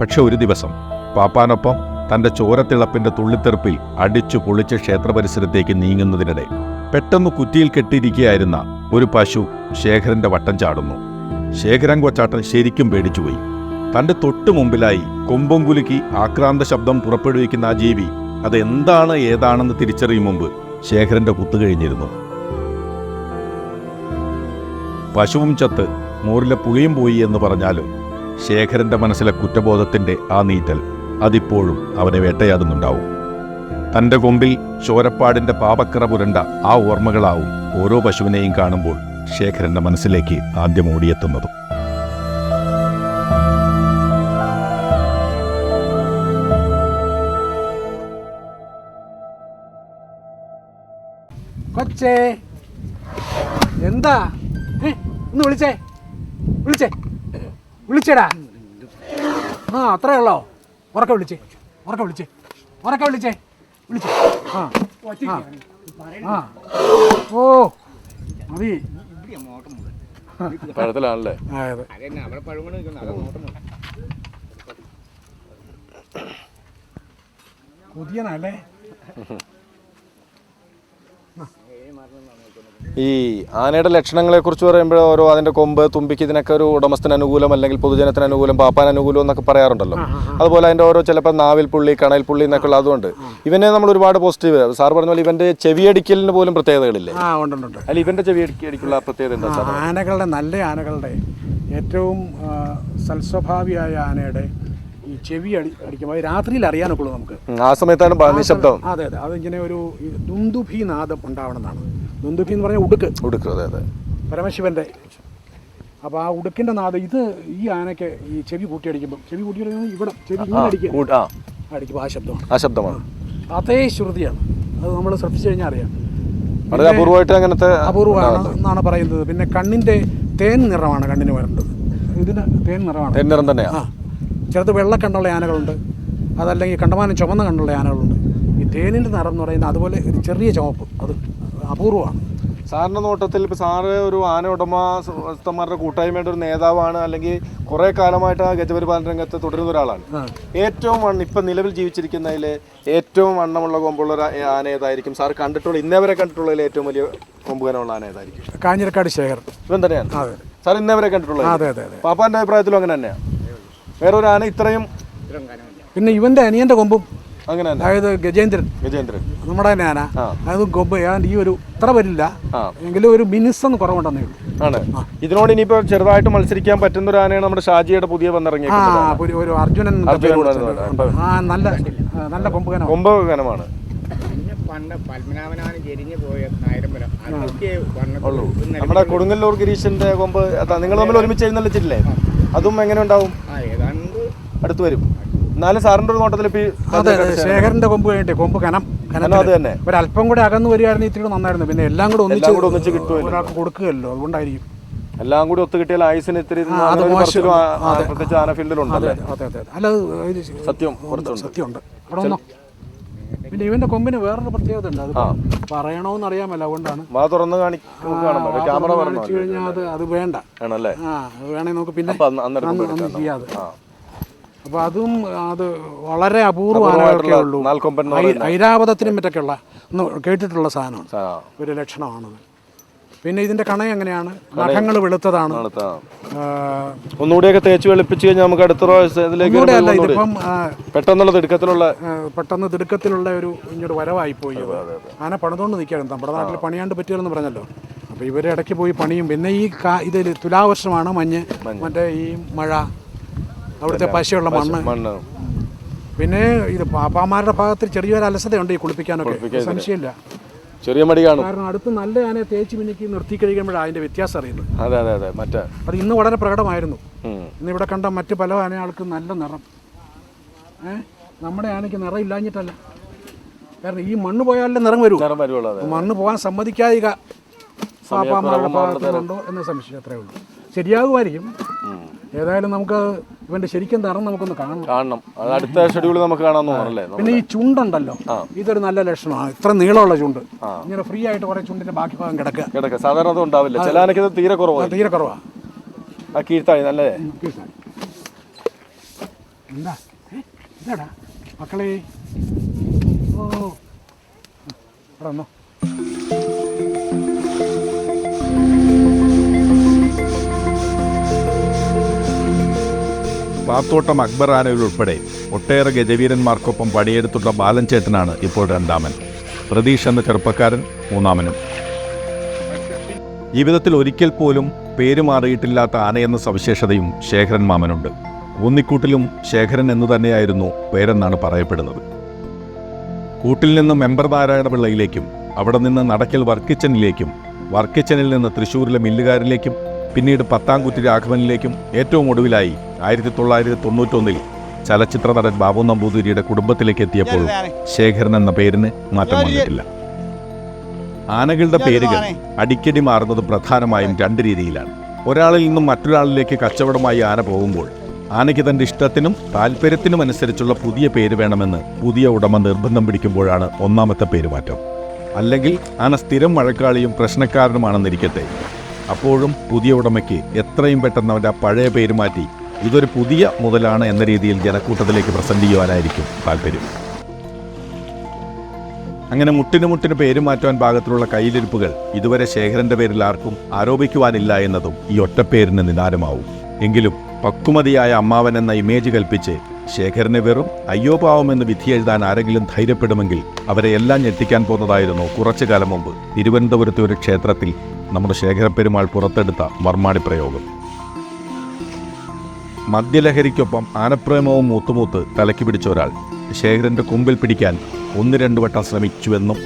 പക്ഷെ ഒരു ദിവസം പാപ്പാനൊപ്പം തന്റെ ചോരത്തിളപ്പിന്റെ തുള്ളിത്തെറുപ്പിൽ അടിച്ചു പൊളിച്ച് ക്ഷേത്ര പരിസരത്തേക്ക് നീങ്ങുന്നതിനിടെ പെട്ടെന്ന് കുറ്റിയിൽ കെട്ടിയിരിക്കുകയായിരുന്ന ഒരു പശു ശേഖരന്റെ വട്ടം ചാടുന്നു. ശേഖരൻ കൊച്ചാട്ടൻ ശരിക്കും പേടിച്ചുപോയി തന്റെ തൊട്ടു മുമ്പിലായി കൊമ്പം കുലുക്കി ആക്രാന്ത ശബ്ദം പുറപ്പെടുവിക്കുന്ന ആ ജീവി അതെന്താണ് ഏതാണെന്ന് തിരിച്ചറിയും മുമ്പ് ശേഖരന്റെ കുത്തു കഴിഞ്ഞിരുന്നു. പശുവും ചത്ത് മോറിലെ പുളിയും പോയി എന്ന് പറഞ്ഞാലും ശേഖരന്റെ മനസ്സിലെ കുറ്റബോധത്തിന്റെ ആ നീറ്റൽ അതിപ്പോഴും അവനെ വേട്ടയാടുന്നുണ്ടാവും. തന്റെ കൊമ്പിൽ ചോരപ്പാടിന്റെ പാപക്കറ പുരണ്ട ആ ഓർമ്മകളാവും ഓരോ പശുവിനെയും കാണുമ്പോൾ ശേഖരന്റെ മനസ്സിലേക്ക് ആദ്യം ഓടിയെത്തുന്നതും. കൊച്ചേ എന്താ? ഒന്ന് വിളിച്ചേ. വിളിച്ചേ. വിളിച്ചേടാ. ആ അത്രേ ഉള്ളോ? ഉറക്കെ വിളിച്ചേ. ഉറക്കെ വിളിച്ചേ. ഉറക്കെ വിളിച്ചേ. വിളിച്ചേ. ആ. ആ. ഓ. മതി. പഴത്തിലാണല്ലേ? പുതിയനല്ലേ അതെ. പുതിയനല്ലേ ഈ ആനയുടെ ലക്ഷണങ്ങളെ കുറിച്ച് പറയുമ്പോൾ ഓരോ അതിന്റെ കൊമ്പ് തുമ്പിക്ക് ഇതിനൊക്കെ ഒരു ഉടമസ്ഥന് അനുകൂലം അല്ലെങ്കിൽ പൊതുജനത്തിന് അനുകൂലം പാപ്പാൻ അനുകൂലം എന്നൊക്കെ പറയാറുണ്ടല്ലോ. അതുപോലെ അതിന്റെ ഓരോ ചിലപ്പോൾ നാവിൽ പുള്ളി കണയിൽ പുള്ളി എന്നൊക്കെ ഉള്ള അതുകൊണ്ട് ഇവനെ നമ്മൾ ഒരുപാട് പോസിറ്റീവ് സാർ പറഞ്ഞ പോലെ ഇവന്റെ ചെവിയടിക്കലിന് പോലും പ്രത്യേകതകളില്ലേ? അല്ല ഇവന്റെ ചെവിയടിക്കടിക്കുള്ള പ്രത്യേകത എന്താ സാർ ആനകളുടെ നല്ല ആനകളുടെ ഏറ്റവും സൽസ്വഭാവിയായ ആനയുടെ ഈ ചെവി അടി അടിക്കുമ്പോൾ രാത്രിയിൽ അറിയാനൊക്കെ നമുക്ക്. ആ സമയത്താണ് നിശബ്ദം അതെ അതെ. അതിങ്ങനെ ഒരു ദുന്ദുഭി നാദം ഉണ്ടാവണമെന്നാണ്. ദുന്ദുഭി എന്ന് പറഞ്ഞാൽ ഉടുക്ക്. ഉടുക്ക് അതെ അതെ. പരമശിവന്റെ. അപ്പോൾ ആ ഉടുക്കിന്റെ നാദം ഇത് ഈ ആനയ്ക്ക് ഈ ചെവി കൂട്ടിയടിക്കുമ്പോൾ ചെവി കൂട്ടിയടിക്കുന്നത് ഇവിടെ ചെവി ഇങ്ങനെ അടിക്കുക ആ. അടിക്കുമ്പോൾ ആ ശബ്ദമാണ് ആ ശബ്ദമാണ്. അതേ ശ്രുതിയാണ്. അത് നമ്മൾ ശ്രദ്ധിച്ചു കഴിഞ്ഞാൽ അറിയാം. വളരെ അപൂർവമായിട്ട് അങ്ങനത്തെ അപൂർവമാണ് എന്നാണ് പറയുന്നത്. പിന്നെ കണ്ണിന്റെ തേൻ നിറമാണ് കണ്ണിന് വരേണ്ടത്. ഇതിന് തേൻ നിറമാണ് തേൻ നിറം തന്നെ ആ. ചിലത് വെള്ളക്കണ്ണുള്ള ആനകളുണ്ട്. അതല്ലെങ്കിൽ കണ്ടമാനം ചുമന്ന കണ്ണുള്ള ആനകളുണ്ട്. ഈ തേനിന്റെ നിറം എന്ന് പറയുന്നത് അതുപോലെ ഒരു ചെറിയ ചുവപ്പ് അത് അപൂർവമാണ്. സാറിന്റെ നോട്ടത്തിൽ ഇപ്പോൾ സാറ് ഒരു ആന ഉടമസ്ഥന്മാരുടെ കൂട്ടായ്മയുടെ ഒരു നേതാവാണ് അല്ലെങ്കിൽ കുറേ കാലമായിട്ട് ആ ഗജപരിപാലന രംഗത്ത് തുടരുന്ന ഒരാളാണ്. ഏറ്റവും വണ്ണം ഇപ്പം നിലവിൽ ജീവിച്ചിരിക്കുന്നതിൽ ഏറ്റവും വണ്ണമുള്ള കൊമ്പുള്ള ഒരു ആന ഏതായിരിക്കും? സാർ കണ്ടിട്ടുള്ള ഇന്നേവരെ കണ്ടിട്ടുള്ളതിൽ ഏറ്റവും വലിയ കൊമ്പുകനമുള്ള ആന ഏതായിരിക്കും? കാഞ്ഞിരക്കാട് ശേഖർ. ഇവൻ തന്നെയാണ്. അതെ. സാർ ഇന്നേവരെ കണ്ടിട്ടുള്ളത് അതെ അതെ അതെ. പാപ്പാന്റെ അഭിപ്രായത്തിലും അങ്ങനെ തന്നെയാണ് വേറൊരു ആന ഇത്രയും പിന്നെ ഇവന്റെ അനിയന്റെ കൊമ്പും അങ്ങനെ അതായത് ഗജേന്ദ്രൻ. ഗജേന്ദ്രൻ. നമ്മുടെ തന്നെ അതായത് ഗൊബ് ഏതാണ്ട് ഈ ഒരു ഇത്ര വരില്ല. എങ്കിലും ഒരു മിനുസെന്ന് കുറവുണ്ടെന്നേ ഉള്ളൂ. ആണ്. ഇതിനോട് ഇനിയിപ്പോ ചെറുതായിട്ട് മത്സരിക്കാൻ പറ്റുന്ന ഒരു ആനയാണ് നമ്മുടെ ഷാജിയുടെ പുതിയ ആ വന്നിറങ്ങിയത് ഒരു ഒരു അർജുനൻ നല്ല നല്ല കൊമ്പുകനോ കൊമ്പ് ഗനമാണ് പിന്നെ പണ്ട് പത്മനാഭനാണ് ചെരിഞ്ഞു പോയ നായരമ്പലം. അതൊക്കെ നമ്മുടെ കൊടുങ്ങല്ലൂർ ഗിരീഷിന്റെ കൊമ്പ് നിങ്ങൾ തമ്മിൽ ഒരുമിച്ച് എഴുന്നള്ളിച്ചിട്ടില്ലേ? അതും എങ്ങനെ ഉണ്ടാവും? അടുത്ത് വരും. എന്നാലും സാറിന്റെ ഒരു നോട്ടത്തിൽ അതെ ശേഖരന്റെ കൊമ്പ് കഴിഞ്ഞിട്ട് കൊമ്പ് കനം കനം അത് തന്നെ. ഒരല്പം കൂടെ അകന്നു വരികയായിരുന്നു ഇത്തിരി നന്നായിരുന്നു. പിന്നെ എല്ലാം കൂടെ ഒന്നിച്ച് കൂടെ ഒന്നിച്ച് കിട്ടുമല്ലോ. ഒരാൾക്ക് കൊടുക്കുകയല്ലോ അതുകൊണ്ടായിരിക്കും. എല്ലാം കൂടി ഒത്തു കിട്ടിയാൽ ആയുസിന് ഇത്തിരി. പ്രത്യേകിച്ച് ആന അതെ അതെ അതെ അതെ. അല്ല സത്യം സത്യമുണ്ട്. അവിടെ ഒന്നോ പിന്നെ ഇവന്റെ കൊമ്പിന് വേറൊരു പ്രത്യേകത ഉണ്ട്. അത് പറയണോന്ന് അറിയാമല്ല അതുകൊണ്ടാണ്. തുറന്ന് കാണിച്ചു കഴിഞ്ഞാൽ അത് അത് വേണ്ട. ആണല്ലേ? ആ വേണമെങ്കിൽ നമുക്ക് പിന്നെ. ചെയ്യാതെ ആ. അപ്പൊ അതും അത് വളരെ അപൂർവ അപൂർവമായിട്ടുള്ള ഉള്ളൂ. ഐരാവതത്തിനും മറ്റൊക്കെയുള്ള ഒന്ന് കേട്ടിട്ടുള്ള സാധനമാണ്. ഒരു ലക്ഷണമാണത്. പിന്നെ ഇതിന്റെ കണ എങ്ങനെയാണ്? നഖങ്ങൾ വെളുത്തതാണ്. ഒന്നുകൂടിയൊക്കെ തേച്ച് വെളുപ്പിച്ച് കഴിഞ്ഞാൽ നമുക്ക് അടുത്ത ഇതിപ്പം പെട്ടെന്നുള്ള തിടുക്കത്തിലുള്ള പെട്ടെന്ന് തിടുക്കത്തിലുള്ള ഒരു ഇങ്ങോട്ട് വരവായി പോയി. ആന പണിതുകൊണ്ട് നിൽക്കുകയാണ് നമ്മുടെ നാട്ടിൽ പണിയാണ്ട് പറ്റിയെന്ന് പറഞ്ഞല്ലോ. അപ്പോൾ ഇവർ ഇടയ്ക്ക് പോയി പണിയും. പിന്നെ ഈ കാ ഇതിൽ തുലാവർഷമാണ് മഞ്ഞ്. മറ്റേ ഈ മഴ. അവിടുത്തെ പശയുള്ള മണ്ണ്. മണ്ണ്. പിന്നെ ഇത് പാപ്പാമാരുടെ ഭാഗത്ത് ചെറിയൊരു അലസതയുണ്ട് ഈ കുളിപ്പിക്കാനൊക്കെ. സംശയമില്ല. ചെറിയ മടി കാണും. കാരണം അടുത്ത് നല്ല ആനയെ തേച്ച് മിനുക്കി നിർത്തി കഴിയുമ്പോഴാണ് അതിന്റെ വ്യത്യാസം അറിയുന്നത്. അതെ അതെ അതെ. മറ്റേ അത് ഇന്ന് വളരെ പ്രകടമായിരുന്നു. ഇന്ന് ഇവിടെ കണ്ട മറ്റ് പല ആനകൾക്കും നല്ല നിറം. ഏ? നമ്മുടെ ആനയ്ക്ക് നിറം ഇല്ലാഞ്ഞിട്ടല്ല. കാരണം ഈ മണ്ണ് പോയാലേ നിറം വരൂ. നിറം മണ്ണ് പോകാൻ സമ്മതിക്കാതിക പാപ്പാമാരുടെ ഭാഗത്തുണ്ടോ എന്ന് സംശയം അത്രേ ഉള്ളൂ. ശരിയാകുമായിരിക്കും. ഏതായാലും നമുക്ക് ഇവന്റെ ശരിക്കും നിറം നമുക്കൊന്ന് കാണണം. കാണണം. അത് അടുത്ത ഷെഡ്യൂൾ നമുക്ക് കാണാൻ തോന്നണല്ലേ പിന്നെ ഈ ചുണ്ടുണ്ടല്ലോ. ഇതൊരു നല്ല ലക്ഷണമാണ്. ഇത്ര നീളമുള്ള ചുണ്ട്. ഇങ്ങനെ ഫ്രീ ആയിട്ട് കുറെ ചുണ്ടിന്റെ ബാക്കി ഭാഗം കിടക്കുക. കിടക്കുക. സാധാരണ അത് ഉണ്ടാവില്ല. ചില ഇത് തീരെ കുറവാണ് തീരെ കുറവാ. ആ കീഴ്ത്താഴി നല്ലേ എന്താ? എന്താടാ മക്കളെ. ഓ. ഇവിടെ വന്നോ. പാത്തോട്ടം അക്ബർ ആനയുൾപ്പെടെ ഒട്ടേറെ ഗജവീരന്മാർക്കൊപ്പം പണിയെടുത്തുള്ള ബാലൻ ചേട്ടനാണ് ഇപ്പോൾ രണ്ടാമൻ. പ്രതീഷ് എന്ന ചെറുപ്പക്കാരൻ മൂന്നാമനും. ജീവിതത്തിൽ ഒരിക്കൽ പോലും പേര് മാറിയിട്ടില്ലാത്ത ആനയെന്ന സവിശേഷതയും ശേഖരൻ മാമനുണ്ട്. ഊന്നിക്കൂട്ടിലും ശേഖരൻ എന്നു തന്നെയായിരുന്നു പേരെന്നാണ് പറയപ്പെടുന്നത്. കൂട്ടിൽ നിന്ന് മെമ്പർ നാരായണപിള്ളയിലേക്കും അവിടെ നിന്ന് നടക്കൽ വർക്കിച്ചനിലേക്കും വർക്കിച്ചനിൽ നിന്ന് തൃശ്ശൂരിലെ മില്ലുകാരിലേക്കും പിന്നീട് പത്താംകുറ്റി രാഘവനിലേക്കും ഏറ്റവും ഒടുവിലായി ആയിരത്തി തൊള്ളായിരത്തി തൊണ്ണൂറ്റൊന്നിൽ ചലച്ചിത്ര നടൻ ബാബു നമ്പൂതിരിയുടെ കുടുംബത്തിലേക്ക് എത്തിയപ്പോൾ ശേഖരൻ എന്ന പേരിന് മാറ്റം വന്നിട്ടില്ല. ആനകളുടെ പേരുകൾ അടിക്കടി മാറുന്നത് പ്രധാനമായും രണ്ട് രീതിയിലാണ്. ഒരാളിൽ നിന്നും മറ്റൊരാളിലേക്ക് കച്ചവടമായി ആന പോകുമ്പോൾ ആനയ്ക്ക് തന്റെ ഇഷ്ടത്തിനും താല്പര്യത്തിനും അനുസരിച്ചുള്ള പുതിയ പേര് വേണമെന്ന് പുതിയ ഉടമ നിർബന്ധം പിടിക്കുമ്പോഴാണ് ഒന്നാമത്തെ പേരുമാറ്റം. അല്ലെങ്കിൽ ആന സ്ഥിരം മഴക്കാളിയും പ്രശ്നക്കാരനുമാണെന്നിരിക്കട്ടെ. അപ്പോഴും പുതിയ ഉടമയ്ക്ക് എത്രയും പെട്ടെന്ന് അവന്റെ ആ പഴയ പേര് മാറ്റി ഇതൊരു പുതിയ മുതലാണ് എന്ന രീതിയിൽ ജനക്കൂട്ടത്തിലേക്ക് പ്രസന്റ് ചെയ്യുവാനായിരിക്കും താല്പര്യം. അങ്ങനെ മുട്ടിന് മുട്ടിന് പേര് മാറ്റുവാൻ പാകത്തിലുള്ള കയ്യിലിരിപ്പുകൾ ഇതുവരെ ശേഖരന്റെ പേരിൽ ആർക്കും ആരോപിക്കുവാനില്ല എന്നതും ഈ ഒറ്റപ്പേരിന് നിദാനമാവും. എങ്കിലും പക്വമതിയായ അമ്മാവൻ എന്ന ഇമേജ് കൽപ്പിച്ച് ശേഖരനെ വെറും അയ്യോ പാവമെന്ന് വിധി എഴുതാൻ ആരെങ്കിലും ധൈര്യപ്പെടുമെങ്കിൽ അവരെ എല്ലാം ഞെട്ടിക്കാൻ പോകുന്നതായിരുന്നു കുറച്ചു കാലം മുമ്പ്. തിരുവനന്തപുരത്തെ ഒരു ക്ഷേത്രത്തിൽ നമ്മുടെ ശേഖരപ്പെരുമാൾ പുറത്തെടുത്ത മർമാടി പ്രയോഗം മദ്യലഹരിക്കൊപ്പം ആനപ്രേമവും മൂത്തുമൂത്ത് തലയ്ക്ക് പിടിച്ച ഒരാൾ. ശേഖരന്റെ കുമ്പിൽ പിടിക്കാൻ ഒന്ന് രണ്ടു വട്ടം ശ്രമിച്ചുവെന്നും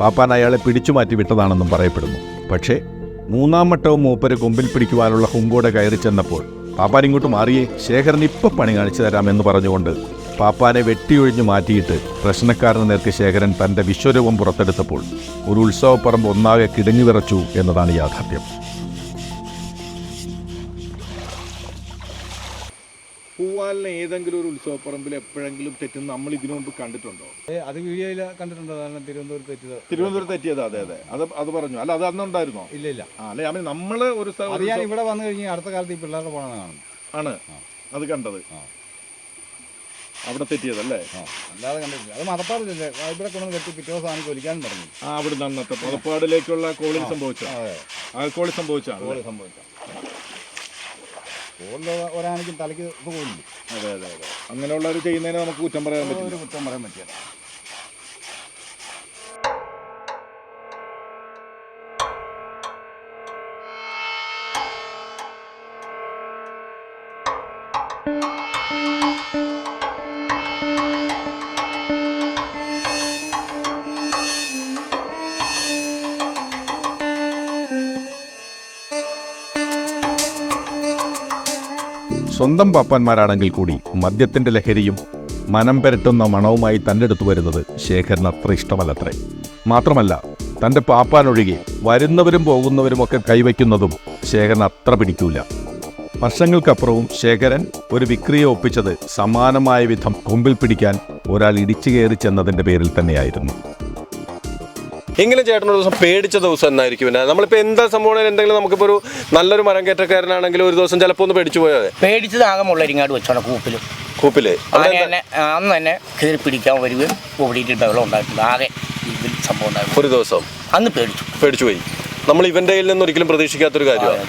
പാപ്പാൻ അയാളെ പിടിച്ചു മാറ്റി വിട്ടതാണെന്നും പറയപ്പെടുന്നു. പക്ഷേ മൂന്നാം വട്ടവും മൂപ്പര് കുമ്പിൽ പിടിക്കുവാനുള്ള ഹുങ്കോടെ കയറി ചെന്നപ്പോൾ പാപ്പാൻ ഇങ്ങോട്ട് മാറിയേ ശേഖരൻ ഇപ്പം പണി കാണിച്ചു തരാമെന്ന് പറഞ്ഞുകൊണ്ട് പാപ്പാനെ വെട്ടിയൊഴിഞ്ഞു മാറ്റിയിട്ട് പ്രശ്നക്കാരന് നേർക്ക് ശേഖരൻ തന്റെ വിശ്വരൂപം പുറത്തെടുത്തപ്പോൾ ഒരു ഉത്സവപ്പറമ്പ് ഒന്നാകെ കിടങ്ങി വിറച്ചു എന്നതാണ് യാഥാർത്ഥ്യം. പൂവാലിന് ഏതെങ്കിലും ഒരു ഉത്സവപ്പറമ്പിൽ എപ്പോഴെങ്കിലും തെറ്റുന്ന നമ്മൾ ഇതിനു മുമ്പ് കണ്ടിട്ടുണ്ടോ? അത് വീഡിയോയിൽ കണ്ടിട്ടുണ്ടോ. കാരണം തിരുവനന്തപുരത്ത് തെറ്റിയത്. തിരുവനന്തപുരത്ത് തെറ്റിയത് അതെ അതെ. അത് അത് പറഞ്ഞു. അല്ല അത് അന്നുണ്ടായിരുന്നോ? ഇല്ല ഇല്ല. ആ അല്ലെ അമ്മ നമ്മൾ ഒരു സ്ഥലം അത് ഞാൻ ഇവിടെ വന്നു കഴിഞ്ഞാൽ അടുത്ത കാലത്ത് ഈ പിള്ളേരുടെ പോണെന്ന് കാണും ആണ്. അത് കണ്ടത്. അവിടെ തെറ്റിയതല്ലേ അല്ലാതെ കണ്ടിട്ടില്ല. അത് മതപ്പാടില്ലേ ഇവിടെ കൊണ്ടു കെട്ടി പിറ്റേ ദിവസം ആണെങ്കിൽ ഒലിക്കാനും പറഞ്ഞു. ആ അവിടെ നിന്നത്തെ മതപ്പാടിലേക്കുള്ള കോളിൽ സംഭവിച്ച കോളി സംഭവിച്ചാണ് കോളി സംഭവിച്ച കോളിൽ ഒരാണിക്കും തലയ്ക്ക് ഇത് പോലില്ല അതെ അതെ അതെ. അങ്ങനെയുള്ളവർ ചെയ്യുന്നതിന് നമുക്ക് കുറ്റം പറയാൻ പറ്റില്ല. ഒരു കുറ്റം പറയാൻ പറ്റില്ല. സ്വന്തം പാപ്പാന്മാരാണെങ്കിൽ കൂടി മദ്യത്തിന്റെ ലഹരിയും മനം പെരട്ടുന്ന മണവുമായി തന്റെ അടുത്ത് വരുന്നത് ശേഖരന് അത്ര ഇഷ്ടമല്ലത്രേ. മാത്രമല്ല തന്റെ പാപ്പാനൊഴികെ വരുന്നവരും പോകുന്നവരും ഒക്കെ കൈവയ്ക്കുന്നതും ശേഖരൻ അത്ര പിടിക്കൂല. വർഷങ്ങൾക്കപ്പുറവും ശേഖരൻ ഒരു വിക്രിയെ ഒപ്പിച്ചത് സമാനമായ വിധം കൊമ്പിൽ പിടിക്കാൻ ഒരാൾ ഇടിച്ചു കയറി ചെന്നതിന്റെ പേരിൽ തന്നെയായിരുന്നു. എങ്കിലും ചേട്ടൻ ഒരു ദിവസം പേടിച്ച ദിവസം എന്നായിരിക്കും പിന്നെ. നമ്മളിപ്പോൾ എന്താ സംഭവം എന്തെങ്കിലും നമുക്കിപ്പോൾ ഒരു നല്ലൊരു മരം കയറ്റക്കാരനാണെങ്കിൽ ഒരു ദിവസം ചിലപ്പോ ഒന്ന് പേടിച്ചു പോയത് പേടിച്ചത് ആകെ മുള്ളരിങ്ങാട് വെച്ചോണം കൂപ്പിലും. കൂപ്പിൽ. ആന തന്നെ അന്ന് തന്നെ കയറി പിടിക്കാൻ വരികയും ഓടിയിട്ട് ബഹളം ഉണ്ടായിട്ടുണ്ട്. ആകെ ഇതിൽ സംഭവം ഉണ്ടായിരുന്നു ഒരു ദിവസം? അന്ന് പേടിച്ചു. പേടിച്ചു പോയി. നമ്മൾ ഇവന്റെ കയ്യിൽ നിന്ന് ഒരിക്കലും പ്രതീക്ഷിക്കാത്തൊരു കാര്യമാണ്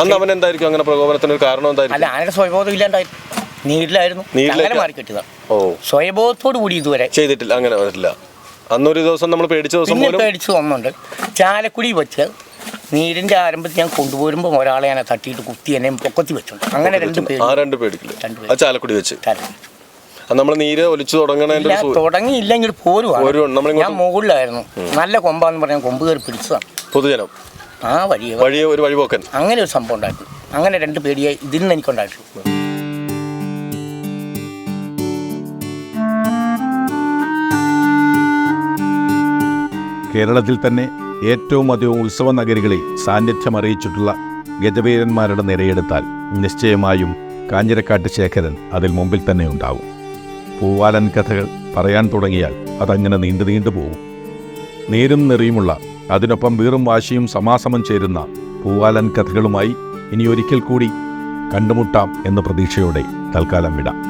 അന്ന് അവൻ എന്തായിരിക്കും? അങ്ങനെ പ്രകോപനത്തിന് ഒരു കാരണം അല്ല എന്തായിരിക്കും ആനയുടെ സ്വയബോധം ഇല്ലാണ്ടായിരുന്നു നീരിലായിരുന്നു. നീരിലേക്ക്- മാറി കെട്ടിയതാണ് ഓ. സ്വയബോധത്തോട് കൂടി ഇതുവരെ ചെയ്തിട്ടില്ല. അങ്ങനെ വന്നിട്ടില്ല. അന്നൊരു ദിവസം നമ്മൾ പേടിച്ച ദിവസം പിന്നെ പോലും പേടിച്ച് വന്നുണ്ട് ചാലക്കുടി വെച്ച് നീരിന്റെ ആരംഭത്തിൽ ഞാൻ കൊണ്ടുപോരുമ്പോൾ ഒരാളെ ഞാൻ തട്ടിയിട്ട് കുത്തി എന്നെ പൊക്കത്തി വെച്ചിട്ടുണ്ട് അങ്ങനെ രണ്ട് പേര് ആ രണ്ട് പേടിക്കില്ല? രണ്ട് പേടി. ആ ചാലക്കുടി വെച്ച്. നമ്മൾ നീര് ഒലിച്ചു തുടങ്ങണതിന്റെ ഇല്ല, ഒരു സൂ- തുടങ്ങിയില്ലെങ്കിൽ പോരുവാണ്. പോരുവാണ്. നമ്മളിങ്ങോട്ട് ഞാൻ മുകളിലായിരുന്നു. നല്ല കൊമ്പാന്ന് പറഞ്ഞാൽ കൊമ്പ് കയറി പിടിച്ചതാണ്. പൊതുജനം. ആ വഴിയെ. വഴിയെ ഒരു വഴിപോക്കൻ. അങ്ങനെ ഒരു സംഭവം ഉണ്ടായിരുന്നു. അങ്ങനെ രണ്ട് പേടിയായി ഇതിൽ നിന്ന് എനിക്കുണ്ടായിട്ടുള്ളൂ കേരളത്തിൽ തന്നെ ഏറ്റവും അധികം ഉത്സവ നഗരികളിൽ സാന്നിധ്യം അറിയിച്ചിട്ടുള്ള ഗജവീരന്മാരുടെ നിരയെടുത്താൽ നിശ്ചയമായും കാഞ്ഞിരക്കാട്ട് ശേഖരൻ അതിൽ മുമ്പിൽ തന്നെ ഉണ്ടാവും. പൂവാലൻ കഥകൾ പറയാൻ തുടങ്ങിയാൽ അതങ്ങനെ നീണ്ടു നീണ്ടു പോകും നേരും നെറിയുമുള്ള അതിനൊപ്പം വീറും വാശിയും സമാസമം ചേരുന്ന പൂവാലൻ കഥകളുമായി ഇനി ഒരിക്കൽ കൂടി കണ്ടുമുട്ടാം എന്ന പ്രതീക്ഷയോടെ തൽക്കാലം വിടാം.